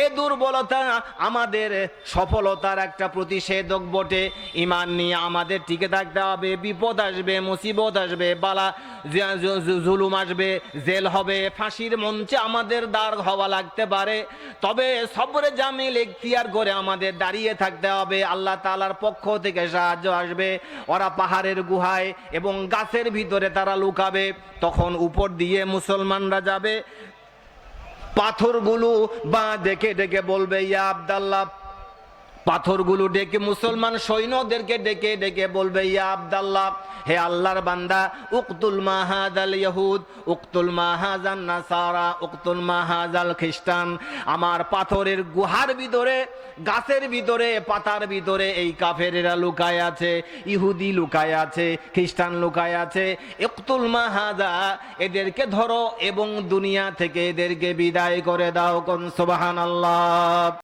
এ দুর্বলতা আমাদের সফলতার একটা প্রতিষেধক বটে। ইমান নিয়ে আমাদের টিকে থাকতে হবে, বিপদ আসবে, মুসিবত আসবে, বালা জুলুম আসবে, জেল হবে, ফাঁসির মঞ্চে আমাদের দাঁড় হওয়া লাগতে পারে। তবে সবরে জামিল এখতিয়ার করে আমাদের দাঁড়িয়ে থাকতে হবে। আল্লাহ তালার পক্ষ থেকে সাহায্য আসবে। ওরা পাহাড়ের গুহায় এবং গাছের ভিতরে তারা লুকাবে। তখন উপর দিয়ে মুসলমানরা যাবে। পাথরগুলো বা ডেকে ডেকে বলবে ইয়া আবদাল্লাহ পাথরগুলো ডেকে মুসলমান সৈন্যদেরকে ডেকে ডেকে বলবে, ইয়া আবদাল্লাহ, হে আল্লাহর বান্দা, উকতুল মাহাজাল ইহুদ উকতুল মাহাজান নাসারা, উকতুল মাহাজাল খ্রিস্টান। আমার পাথরের গুহার ভিতরে, গাছের ভিতরে, পাতার ভিতরে এই কাফেরেরা লুকায় আছে, ইহুদি লুকায় আছে, খ্রিস্টান লুকায় আছে। ইকতুল মাহাজা, এদেরকে ধরো এবং দুনিয়া থেকে এদেরকে বিদায় করে দাও কোন, সুবহানাল্লাহ।